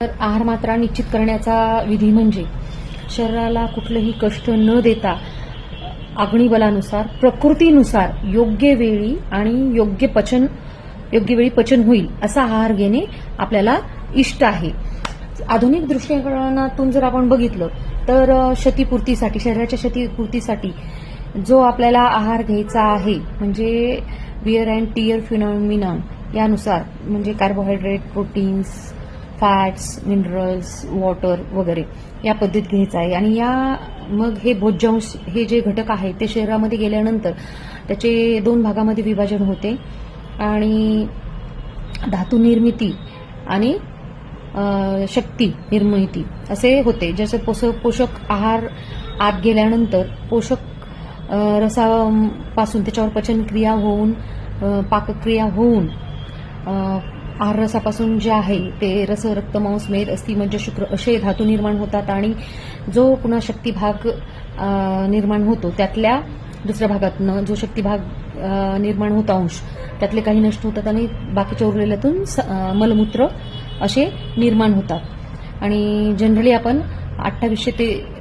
तर आहार मात्रा निश्चित करण्याचा विधी म्हणजे शरीराला कुठलंही कष्ट न देता अग्निबलानुसार प्रकृतीनुसार योग्य वेळी आणि योग्य पचन योग्य वेळी पचन होईल असा आहार घेणे आपल्याला इष्ट आहे. आधुनिक दृष्टिकोनातून जर आपण बघितलं तर क्षतीपूर्तीसाठी क्षतिपूर्तीसाठी शरीराच्या क्षतीपूर्तीसाठी जो आपल्याला आहार घ्यायचा आहे म्हणजे विअर अँड टियर फिनॉमिनॉन यानुसार म्हणजे carbohydrate proteins fats minerals water वगैरे या पद्धतीत घ्यायचं आहे. आणि या मग हे भोज्यांश हे जे घटक आहेत ते शरीरामध्ये गेल्यानंतर त्याचे दोन भागामध्ये विभाजन होते. आणि धातू निर्मिती आणि शक्ती निर्मिती असे होते. ज्याचे पोषक पोषक आहार आत गेल्यानंतर पोषक रसापासून त्याच्यावर पचनक्रिया होऊन पाकक्रिया होऊन आहार रसापासून जे आहे ते रस रक्त मांस मेद अस्थि मज्ज शुक्र असे धातू निर्माण होतात आणि जो पुन्हा शक्ती भाग निर्माण होतो त्यातल्या दुसऱ्या भागातनं जो शक्ती भाग निर्माण होतो अंश त्यातले काही नष्ट होतात आणि बाकीच्या उरलेल्यातून स- मलमूत्र असे निर्माण होतात. आणि जनरली आपण अठ्ठावीसशे ते